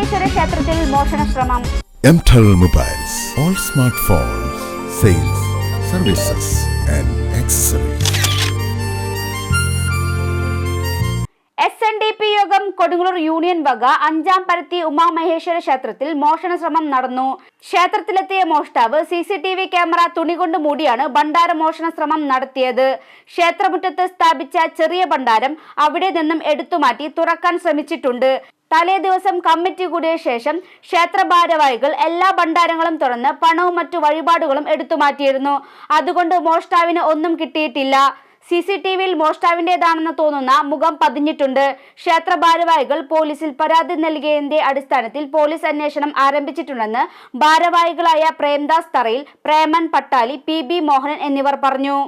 മോഷണ ശ്രമം. M mobiles all smart phones sales services and accessories S N D P യോഗം Kodungallur union വക അഞ്ചാം പരത്തി ഉമാമഹേശ്വര ക്ഷേത്രത്തിൽ മോഷണ ശ്രമം നടന്നു. ക്ഷേത്രത്തിലെത്തിയ മോഷ്ടാവ് C C T V camera തുണി കൊണ്ട് മൂടിയാണ് ഭണ്ഡാര മോഷണ ശ്രമം നടത്തിയത്. ക്ഷേത്രമുറ്റത്ത് സ്ഥാപിച്ച ചെറിയ ഭണ്ഡാരം അവിടെ നിന്നും എടുത്തുമാറ്റി തുറക്കാൻ ശ്രമിച്ചിട്ടുണ്ട്. തലേ ദിവസം കമ്മിറ്റി കൂടിയ ശേഷം ക്ഷേത്ര ഭാരവാഹികൾ എല്ലാ ഭണ്ഡാരങ്ങളും തുറന്ന് പണവും മറ്റു വഴിപാടുകളും എടുത്തു മാറ്റിയിരുന്നു. അതുകൊണ്ട് മോഷ്ടാവിന് ഒന്നും കിട്ടിയിട്ടില്ല. സി സി ടി വിയിൽ മോഷ്ടാവിന്റെതാണെന്ന് തോന്നുന്ന മുഖം പതിഞ്ഞിട്ടുണ്ട്. ക്ഷേത്ര ഭാരവാഹികൾ പോലീസിൽ പരാതി നൽകിയതിന്റെ അടിസ്ഥാനത്തിൽ പോലീസ് അന്വേഷണം ആരംഭിച്ചിട്ടുണ്ടെന്ന് ഭാരവാഹികളായ പ്രേംദാസ് തറയിൽ പ്രേമൻ പട്ടാലി പി ബി മോഹനൻ എന്നിവർ പറഞ്ഞു.